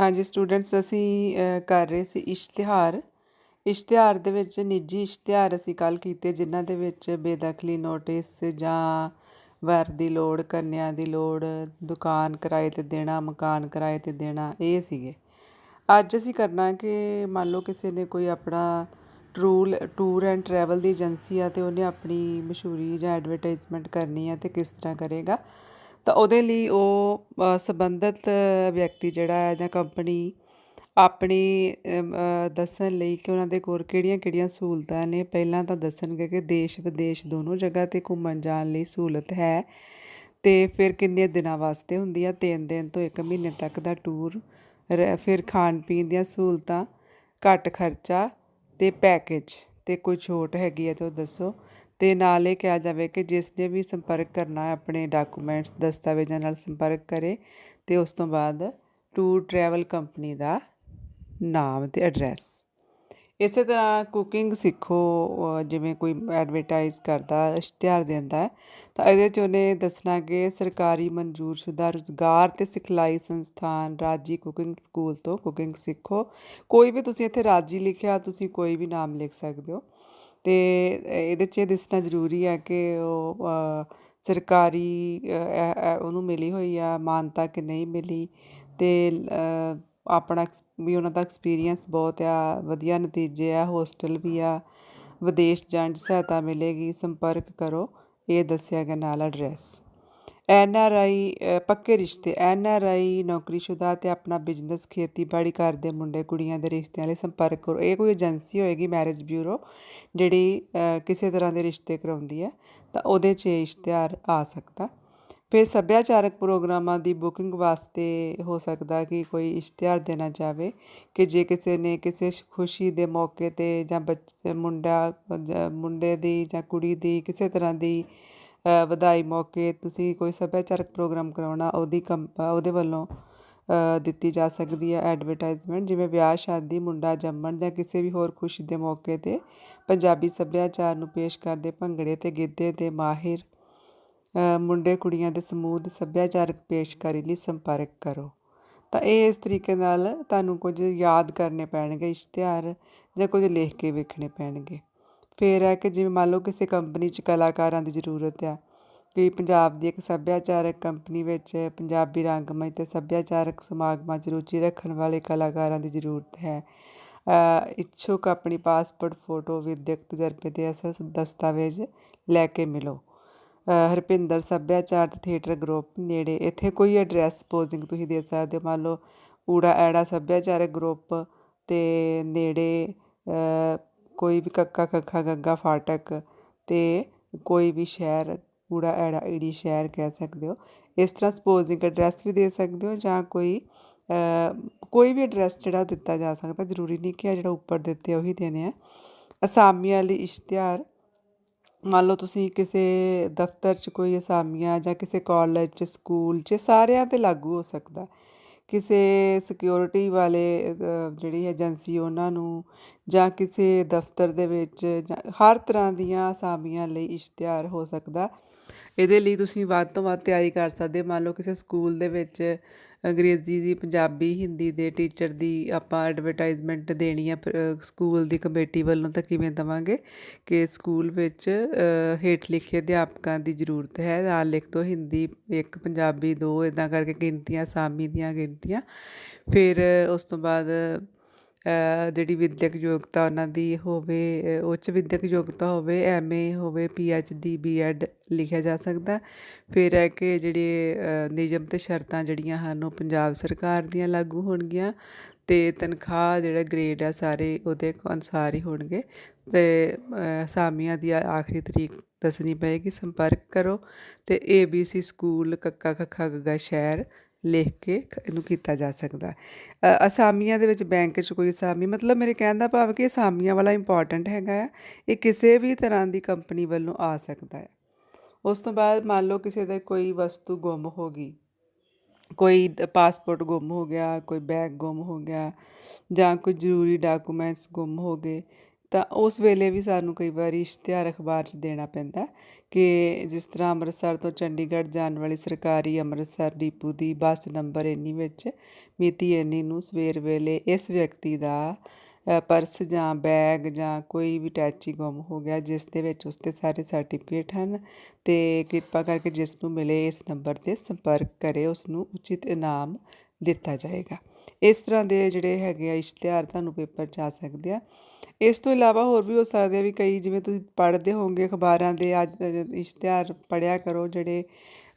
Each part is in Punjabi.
ਹਾਂਜੀ ਸਟੂਡੈਂਟਸ ਅਸੀਂ ਕਰ ਰਹੇ ਸੀ ਇਸ਼ਤਿਹਾਰ। ਇਸ਼ਤਿਹਾਰ ਦੇ ਵਿੱਚ ਨਿੱਜੀ ਇਸ਼ਤਿਹਾਰ ਅਸੀਂ ਕੱਲ੍ਹ ਕੀਤੇ, ਜਿਨ੍ਹਾਂ ਦੇ ਵਿੱਚ ਬੇਦਖਲੀ ਨੋਟਿਸ ਜਾਂ ਵਰ ਦੀ ਲੋੜ, ਕੰਨਿਆਂ ਦੀ ਲੋੜ, ਦੁਕਾਨ ਕਿਰਾਏ ਤੇ ਦੇਣਾ, ਮਕਾਨ ਕਿਰਾਏ ਤੇ ਦੇਣਾ, ਇਹ ਸੀਗੇ। ਅੱਜ ਅਸੀਂ ਕਰਨਾ ਕਿ ਮੰਨ ਲਓ ਕਿਸੇ ਨੇ ਕੋਈ ਆਪਣਾ ਟਰੂਲ, ਟੂਰ ਐਂਡ ਟਰੈਵਲ ਦੀ ਏਜੰਸੀ ਆ ਤੇ ਉਹਨੇ ਆਪਣੀ ਮਸ਼ਹੂਰੀ ਜਾਂ ਐਡਵਰਟਾਈਜ਼ਮੈਂਟ ਕਰਨੀ ਆ ਤੇ ਕਿਸ ਤਰ੍ਹਾਂ ਕਰੇਗਾ। ਤਾਂ ਉਹਦੇ ਲਈ ਉਹ ਸੰਬੰਧਿਤ ਵਿਅਕਤੀ ਜਿਹੜਾ ਹੈ ਜਾਂ ਕੰਪਨੀ ਆਪਣੀ ਦੱਸਣ ਲਈ ਕਿ ਉਹਨਾਂ ਦੇ ਕੋਲ ਕਿਹੜੀਆਂ-ਕਿਹੜੀਆਂ ਸਹੂਲਤਾਂ ਨੇ। ਪਹਿਲਾਂ ਤਾਂ ਦੱਸਣਗੇ ਕਿ ਦੇਸ਼, ਵਿਦੇਸ਼ ਦੋਨੋਂ ਜਗ੍ਹਾ ਤੇ ਘੁੰਮਣ ਜਾਣ ਲਈ ਸਹੂਲਤ ਹੈ ਤੇ ਫਿਰ ਕਿੰਨੇ ਦਿਨਾਂ ਵਾਸਤੇ ਹੁੰਦੀ ਆ 3 ਦਿਨ ਤੋਂ 1 ਮਹੀਨੇ ਤੱਕ ਦਾ ਟੂਰ ਰ- ਫਿਰ ਖਾਣ ਪੀਣ ਦੀਆਂ ਸਹੂਲਤਾਂ, ਘੱਟ ਖਰਚਾ ਤੇ ਪੈਕੇਜ ਤੇ ਕੋਈ ਛੋਟ ਹੈਗੀ ਹੈ ਤਾਂ ਉਹ ਦੱਸੋ। ਅਤੇ ਨਾਲ ਇਹ ਕਿਹਾ ਜਾਵੇ ਕਿ ਜਿਸ ਨੇ ਵੀ ਸੰਪਰਕ ਕਰਨਾ ਆਪਣੇ ਡਾਕੂਮੈਂਟਸ, ਦਸਤਾਵੇਜ਼ਾਂ ਨਾਲ ਸੰਪਰਕ ਕਰੇ ਅਤੇ ਉਸ ਤੋਂ ਬਾਅਦ ਟੂਰ ਟਰੈਵਲ ਕੰਪਨੀ ਦਾ ਨਾਮ ਅਤੇ ਐਡਰੈਸ। ਇਸੇ ਤਰ੍ਹਾਂ ਕੁਕਿੰਗ ਸਿੱਖੋ ਜਿਵੇਂ ਕੋਈ ਐਡਵਰਟਾਈਜ਼ ਕਰਦਾ, ਇਸ਼ਤਿਹਾਰ ਦਿੰਦਾ ਤਾਂ ਇਹਦੇ 'ਚ ਉਹਨੇ ਦੱਸਣਾ ਕਿ ਸਰਕਾਰੀ ਮਨਜ਼ੂਰਸ਼ੁਦਾ ਰੁਜ਼ਗਾਰ ਤੇ ਸਿਖਲਾਈ ਸੰਸਥਾਨ ਰਾਜੀ ਕੁਕਿੰਗ ਸਕੂਲ ਤੋਂ ਕੁਕਿੰਗ ਸਿੱਖੋ। ਕੋਈ ਵੀ ਤੁਸੀਂ ਇੱਥੇ ਰਾਜੀ ਲਿਖਿਆ, ਤੁਸੀਂ ਕੋਈ ਵੀ ਨਾਮ ਲਿਖ ਸਕਦੇ ਹੋ। ਅਤੇ ਇਹਦੇ 'ਚ ਇਹ ਦੱਸਣਾ ਜ਼ਰੂਰੀ ਹੈ ਕਿ ਉਹ ਸਰਕਾਰੀ ਉਹਨੂੰ ਮਿਲੀ ਹੋਈ ਆ, ਮਾਨਤਾ ਕਿ ਨਹੀਂ ਮਿਲੀ ਅਤੇ ਆਪਣਾ ਐਕਸ- ਵੀ ਉਹਨਾਂ ਦਾ ਐਕਸਪੀਰੀਅੰਸ ਬਹੁਤ ਆ, ਵਧੀਆ ਨਤੀਜੇ ਆ, ਹੋਸਟਲ ਵੀ ਆ, ਵਿਦੇਸ਼ ਜਾਣ 'ਚ ਸਹਾਇਤਾ ਮਿਲੇਗੀ, ਸੰਪਰਕ ਕਰੋ, ਇਹ ਦੱਸਿਆ ਗਿਆ ਨਾਲ ਐਡਰੈਸ। ਐਨ ਆਰ ਆਈ ਪੱਕੇ ਰਿਸ਼ਤੇ, ਐਨ ਆਰ ਆਈ ਨੌਕਰੀਸ਼ੁਦਾ ਤੇ ਆਪਣਾ ਬਿਜ਼ਨਸ ਖੇਤੀਬਾੜੀ ਕਰਦੇ ਮੁੰਡੇ, ਕੁੜੀਆਂ ਦੇ ਰਿਸ਼ਤਿਆਂ ਲਈ ਸੰਪਰਕ ਕਰੋ। ਇਹ ਕੋਈ ਏਜੰਸੀ ਹੋਏਗੀ ਮੈਰਿਜ ਬਿਊਰੋ ਜਿਹੜੀ ਕਿਸੇ ਤਰ੍ਹਾਂ ਦੇ ਰਿਸ਼ਤੇ ਕਰਾਉਂਦੀ ਹੈ, ਤਾਂ ਉਹਦੇ 'ਚ ਇਹ ਇਸ਼ਤਿਹਾਰ ਆ ਸਕਦਾ। ਫਿਰ ਸੱਭਿਆਚਾਰਕ ਪ੍ਰੋਗਰਾਮਾਂ ਦੀ ਬੁਕਿੰਗ ਵਾਸਤੇ ਹੋ ਸਕਦਾ ਕਿ ਕੋਈ ਇਸ਼ਤਿਹਾਰ ਦੇਣਾ ਚਾਹਵੇ ਕਿ ਜੇ ਕਿਸੇ ਨੇ ਕਿਸੇ ਖੁਸ਼ੀ ਦੇ ਮੌਕੇ ਤੇ ਜਾਂ ਬੱਚ, ਮੁੰਡਾ ਮੁੰਡੇ ਦੀ ਜਾਂ ਕੁੜੀ ਦੀ ਕਿਸੇ ਤਰ੍ਹਾਂ ਦੀ ਵਧਾਈ ਮੌਕੇ ਤੁਸੀਂ ਕੋਈ ਸੱਭਿਆਚਾਰਕ ਪ੍ਰੋਗਰਾਮ ਕਰਾਉਣਾ ਉਹਦੀ ਕੰਪ, ਉਹਦੇ ਵੱਲੋਂ ਦਿੱਤੀ ਜਾ ਸਕਦੀ ਹੈ ਐਡਵਰਟਾਈਜ਼ਮੈਂਟ ਜਿਵੇਂ ਵਿਆਹ, ਸ਼ਾਦੀ, ਮੁੰਡਾ ਜੰਮਣ ਜਾਂ ਕਿਸੇ ਵੀ ਹੋਰ ਖੁਸ਼ੀ ਦੇ ਮੌਕੇ ਤੇ ਪੰਜਾਬੀ ਸੱਭਿਆਚਾਰ ਨੂੰ ਪੇਸ਼ ਕਰਦੇ ਭੰਗੜੇ ਅਤੇ ਗਿੱਧੇ ਦੇ ਮਾਹਿਰ ਮੁੰਡੇ ਕੁੜੀਆਂ ਦੇ ਸਮੂਹ ਦੀ ਸੱਭਿਆਚਾਰਕ ਪੇਸ਼ਕਾਰੀ ਲਈ ਸੰਪਰਕ ਕਰੋ। ਤਾਂ ਇਹ ਇਸ ਤਰੀਕੇ ਨਾਲ ਤੁਹਾਨੂੰ ਕੁਝ ਯਾਦ ਕਰਨੇ ਪੈਣਗੇ, ਇਸ਼ਤਿਹਾਰ ਜਾਂ ਕੁਝ ਲਿਖ ਕੇ ਵੇਖਣੇ ਪੈਣਗੇ। ਫਿਰ ਹੈ ਕਿ ਜਿਵੇਂ ਮੰਨ ਲਓ ਕਿਸੇ ਕੰਪਨੀ 'ਚ ਕਲਾਕਾਰਾਂ ਦੀ ਜ਼ਰੂਰਤ ਆ ਕਿ ਪੰਜਾਬ ਦੀ ਇੱਕ ਸੱਭਿਆਚਾਰਕ ਕੰਪਨੀ ਵਿੱਚ ਪੰਜਾਬੀ ਰੰਗਮੰਚ ਅਤੇ ਸੱਭਿਆਚਾਰਕ ਸਮਾਗਮਾਂ 'ਚ ਰੁਚੀ ਰੱਖਣ ਵਾਲੇ ਕਲਾਕਾਰਾਂ ਦੀ ਜ਼ਰੂਰਤ ਹੈ। ਇੱਛੁਕ ਆਪਣੀ ਪਾਸਪੋਰਟ ਫੋਟੋ ਵਿਦਿਅਕ ਤਜਰਬੇ ਦੇ ਅਸਲ ਦਸਤਾਵੇਜ਼ ਲੈ ਕੇ ਮਿਲੋ। ਹਰਪਿੰਦਰ, ਸੱਭਿਆਚਾਰ ਤੇ ਥੀਏਟਰ ਗਰੁੱਪ ਨੇੜੇ, ਇੱਥੇ ਕੋਈ ਐਡਰੈਸ ਪੋਜ਼ਿੰਗ ਤੁਸੀਂ ਦੇ ਸਕਦੇ ਹੋ। ਮੰਨ ਲਓ ਊੜਾ ਐੜਾ ਸੱਭਿਆਚਾਰਕ ਗਰੁੱਪ ਤੇ ਨੇੜੇ ਕੋਈ ਵੀ ਕੱਕਾ ਕੱਖਾ ਗੱਗਾ ਫਾਟਕ ਅਤੇ ਕੋਈ ਵੀ ਸ਼ਹਿਰ ਊੜਾ ਐੜਾ ਈੜੀ ਸ਼ਹਿਰ ਕਹਿ ਸਕਦੇ ਹੋ। ਇਸ ਤਰ੍ਹਾਂ ਸਪੋਜ਼ਿੰਗ ਐਡਰੈਸ ਵੀ ਦੇ ਸਕਦੇ ਹੋ ਜਾਂ ਕੋਈ ਕੋਈ ਵੀ ਐਡਰੈਸ ਜਿਹੜਾ ਦਿੱਤਾ ਜਾ ਸਕਦਾ, ਜ਼ਰੂਰੀ ਨਹੀਂ ਕਿ ਆ ਜਿਹੜਾ ਉੱਪਰ ਦਿੱਤੇ ਉਹੀ ਦੇਣੇ ਆ। ਅਸਾਮੀਆਂ ਲਈ ਇਸ਼ਤਿਹਾਰ, ਮੰਨ ਲਓ ਤੁਸੀਂ ਕਿਸੇ ਦਫ਼ਤਰ 'ਚ ਕੋਈ ਅਸਾਮੀਆਂ ਜਾਂ ਕਿਸੇ ਕਾਲਜ 'ਚ ਸਕੂਲ 'ਚ ਸਾਰਿਆਂ 'ਤੇ ਲਾਗੂ ਹੋ ਸਕਦਾ ਕਿਸੇ ਸਿਕਿਉਰਿਟੀ ਵਾਲੇ ਜਿਹੜੀ ਏਜੰਸੀ ਉਹਨਾਂ ਨੂੰ ਜਾਂ ਕਿਸੇ ਦਫ਼ਤਰ ਦੇ ਵਿੱਚ ਜਾਂ ਹਰ ਤਰ੍ਹਾਂ ਦੀਆਂ ਅਸਾਮੀਆਂ ਲਈ ਇਸ਼ਤਿਹਾਰ ਹੋ ਸਕਦਾ। ਇਹਦੇ ਲਈ ਤੁਸੀਂ ਵੱਧ ਤੋਂ ਵੱਧ ਤਿਆਰੀ ਕਰ ਸਕਦੇ ਹੋ। ਮੰਨ ਲਓ ਕਿਸੇ ਸਕੂਲ ਦੇ ਵਿੱਚ ਅੰਗਰੇਜ਼ੀ ਦੀ, ਪੰਜਾਬੀ, ਹਿੰਦੀ ਦੇ ਟੀਚਰ ਦੀ ਆਪਾਂ ਐਡਵਰਟਾਈਜ਼ਮੈਂਟ ਦੇਣੀ ਹੈ ਪ- ਸਕੂਲ ਦੀ ਕਮੇਟੀ ਵੱਲੋਂ ਤਾਂ ਕਿਵੇਂ ਦੇਵਾਂਗੇ? ਕਿ ਸਕੂਲ ਵਿੱਚ ਹੇਠ ਲਿਖੇ ਅਧਿਆਪਕਾਂ ਦੀ ਜ਼ਰੂਰਤ ਹੈ। ਨਾਲ ਲਿਖ ਦਿਓ ਹਿੰਦੀ ਇੱਕ, ਪੰਜਾਬੀ ਦੋ ਇਦਾਂ ਕਰਕੇ ਗਿਣਤੀਆਂ, ਸਾਮੀ ਦੀਆਂ ਗਿਣਤੀਆਂ। ਫਿਰ ਉਸ ਤੋਂ ਬਾਅਦ ਜਿਹੜੀ ਵਿੱਦਿਅਕ ਯੋਗਤਾ ਉਹਨਾਂ ਦੀ ਹੋਵੇ ਉੱਚ ਵਿੱਦਿਅਕ ਯੋਗਤਾ ਹੋਵੇ ਐਮਏ ਹੋਵੇ ਪੀਐਚਡੀ ਬੀਐਡ ਲਿਖਿਆ ਜਾ ਸਕਦਾ। ਫਿਰ ਹੈ ਕਿ ਜਿਹੜੇ ਨਿਯਮ ਅਤੇ ਸ਼ਰਤਾਂ ਜਿਹੜੀਆਂ ਹਨ ਉਹ ਪੰਜਾਬ ਸਰਕਾਰ ਦੀਆਂ ਲਾਗੂ ਹੋਣਗੀਆਂ ਅਤੇ ਤਨਖਾਹ ਜਿਹੜਾ ਗ੍ਰੇਡ ਆ ਸਾਰੇ ਉਹਦੇ ਅਨੁਸਾਰ ਹੀ ਹੋਣਗੇ ਤੇ ਅਸਾਮੀਆਂ ਦੀ ਆਖਰੀ ਤਰੀਕ ਦੱਸਣੀ ਪਏਗੀ, ਸੰਪਰਕ ਕਰੋ ਤੇ ਏਬੀਸੀ ਸਕੂਲ ਕੱਕਾ ਖੱਖਾ ਗੱਗਾ ਸ਼ਹਿਰ ਲਿਖ ਕੇ ਇਹਨੂੰ ਕੀਤਾ ਜਾ ਸਕਦਾ। ਅਸਾਮੀਆਂ ਦੇ ਵਿੱਚ ਬੈਂਕ 'ਚ ਕੋਈ ਅਸਾਮੀ, ਮਤਲਬ ਮੇਰੇ ਕਹਿਣ ਦਾ ਭਾਵ ਕਿ ਅਸਾਮੀਆਂ ਵਾਲਾ ਇੰਪੋਰਟੈਂਟ ਹੈਗਾ ਆ, ਇਹ ਕਿਸੇ ਵੀ ਤਰ੍ਹਾਂ ਦੀ ਕੰਪਨੀ ਵੱਲੋਂ ਆ ਸਕਦਾ ਹੈ। ਉਸ ਤੋਂ ਬਾਅਦ ਮੰਨ ਲਓ ਕਿਸੇ ਦਾ ਕੋਈ ਵਸਤੂ ਗੁੰਮ ਹੋ ਗਈ, ਕੋਈ ਪਾਸਪੋਰਟ ਗੁੰਮ ਹੋ ਗਿਆ, ਕੋਈ ਬੈਗ ਗੁੰਮ ਹੋ ਗਿਆ ਜਾਂ ਕੋਈ ਜ਼ਰੂਰੀ ਡਾਕੂਮੈਂਟਸ ਗੁੰਮ ਹੋ ਗਏ ਤਾਂ ਉਸ ਵੇਲੇ ਵੀ ਸਾਨੂੰ ਕਈ ਵਾਰੀ ਇਸ਼ਤਿਹਾਰ ਅਖਬਾਰ 'ਚ ਦੇਣਾ ਪੈਂਦਾ ਕਿ ਜਿਸ ਤਰ੍ਹਾਂ ਅੰਮ੍ਰਿਤਸਰ ਤੋਂ ਚੰਡੀਗੜ੍ਹ ਜਾਣ ਵਾਲੀ ਸਰਕਾਰੀ ਅੰਮ੍ਰਿਤਸਰ ਡੀਪੂ ਦੀ ਬੱਸ ਨੰਬਰ ਇੰਨੀ ਵਿੱਚ ਮਿਤੀ ਇੰਨੀ ਨੂੰ ਸਵੇਰ ਵੇਲੇ ਇਸ ਵਿਅਕਤੀ ਦਾ ਪਰਸ ਜਾਂ ਬੈਗ ਜਾਂ ਕੋਈ ਵੀ ਟੈਚੀ ਗੁੰਮ ਹੋ ਗਿਆ, ਜਿਸ ਦੇ ਵਿੱਚ ਉਸਦੇ ਸਾਰੇ ਸਰਟੀਫਿਕੇਟ ਹਨ ਅਤੇ ਕਿਰਪਾ ਕਰਕੇ ਜਿਸ ਨੂੰ ਮਿਲੇ ਇਸ ਨੰਬਰ 'ਤੇ ਸੰਪਰਕ ਕਰੇ, ਉਸ ਨੂੰ ਉਚਿਤ ਇਨਾਮ ਦਿੱਤਾ ਜਾਏਗਾ। ਇਸ ਤਰ੍ਹਾਂ ਦੇ ਜਿਹੜੇ ਹੈਗੇ ਆ ਇਸ਼ਤਿਹਾਰ ਤੁਹਾਨੂੰ ਪੇਪਰ 'ਚ ਆ ਸਕਦੇ ਆ। ਇਸ ਤੋਂ ਇਲਾਵਾ ਹੋਰ ਵੀ ਹੋ ਸਕਦੇ ਆ ਵੀ ਕਈ ਜਿਵੇਂ ਤੁਸੀਂ ਪੜ੍ਹਦੇ ਹੋਵੋਗੇ ਅਖਬਾਰਾਂ ਦੇ, ਅੱਜ ਇਸ਼ਤਿਹਾਰ ਪੜ੍ਹਿਆ ਕਰੋ ਜਿਹੜੇ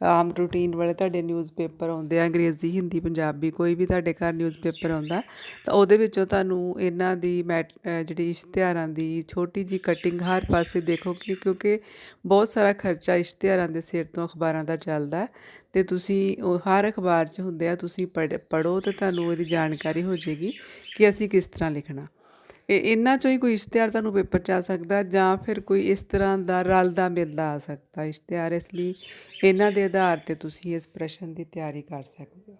ਆਮ ਰੂਟੀਨ ਵਾਲੇ ਤੁਹਾਡੇ ਨਿਊਜ਼ਪੇਪਰ ਆਉਂਦੇ ਆ, ਅੰਗਰੇਜ਼ੀ, ਹਿੰਦੀ, ਪੰਜਾਬੀ ਕੋਈ ਵੀ ਤੁਹਾਡੇ ਘਰ ਨਿਊਜ਼ਪੇਪਰ ਆਉਂਦਾ, ਤਾਂ ਉਹਦੇ ਵਿੱਚੋਂ ਤੁਹਾਨੂੰ ਇਹਨਾਂ ਦੀ ਮੈਟ ਜਿਹੜੀ ਇਸ਼ਤਿਹਾਰਾਂ ਦੀ ਛੋਟੀ ਜੀ ਕਟਿੰਗ ਹਰ ਪਾਸੇ ਦੇਖੋ ਕਿ ਕਿਉਂਕਿ ਬਹੁਤ ਸਾਰਾ ਖਰਚਾ ਇਸ਼ਤਿਹਾਰਾਂ ਦੇ ਸਿਰ ਤੋਂ ਅਖਬਾਰਾਂ ਦਾ ਚੱਲਦਾ ਅਤੇ ਤੁਸੀਂ ਉਹ ਹਰ ਅਖਬਾਰ 'ਚ ਹੁੰਦੇ ਆ, ਤੁਸੀਂ ਪੜ੍ਹ, ਪੜ੍ਹੋ ਤਾਂ ਤੁਹਾਨੂੰ ਉਹਦੀ ਜਾਣਕਾਰੀ ਹੋ ਜਾਏਗੀ ਕਿ ਅਸੀਂ ਕਿਸ ਤਰ੍ਹਾਂ ਲਿਖਣਾ। ਇਹਨਾਂ 'ਚੋਂ ਹੀ ਕੋਈ ਇਸ਼ਤਿਹਾਰ ਤੁਹਾਨੂੰ ਪੇਪਰ 'ਚ ਆ ਸਕਦਾ ਜਾਂ ਫਿਰ ਕੋਈ ਇਸ ਤਰ੍ਹਾਂ ਦਾ ਰਲਦਾ ਮਿਲਦਾ ਆ ਸਕਦਾ ਇਸ਼ਤਿਹਾਰ ਇਸ ਲਈ ਇਹਨਾਂ ਦੇ ਆਧਾਰ 'ਤੇ ਤੁਸੀਂ ਇਸ ਪ੍ਰਸ਼ਨ ਦੀ ਤਿਆਰੀ ਕਰ ਸਕਦੇ ਹੋ।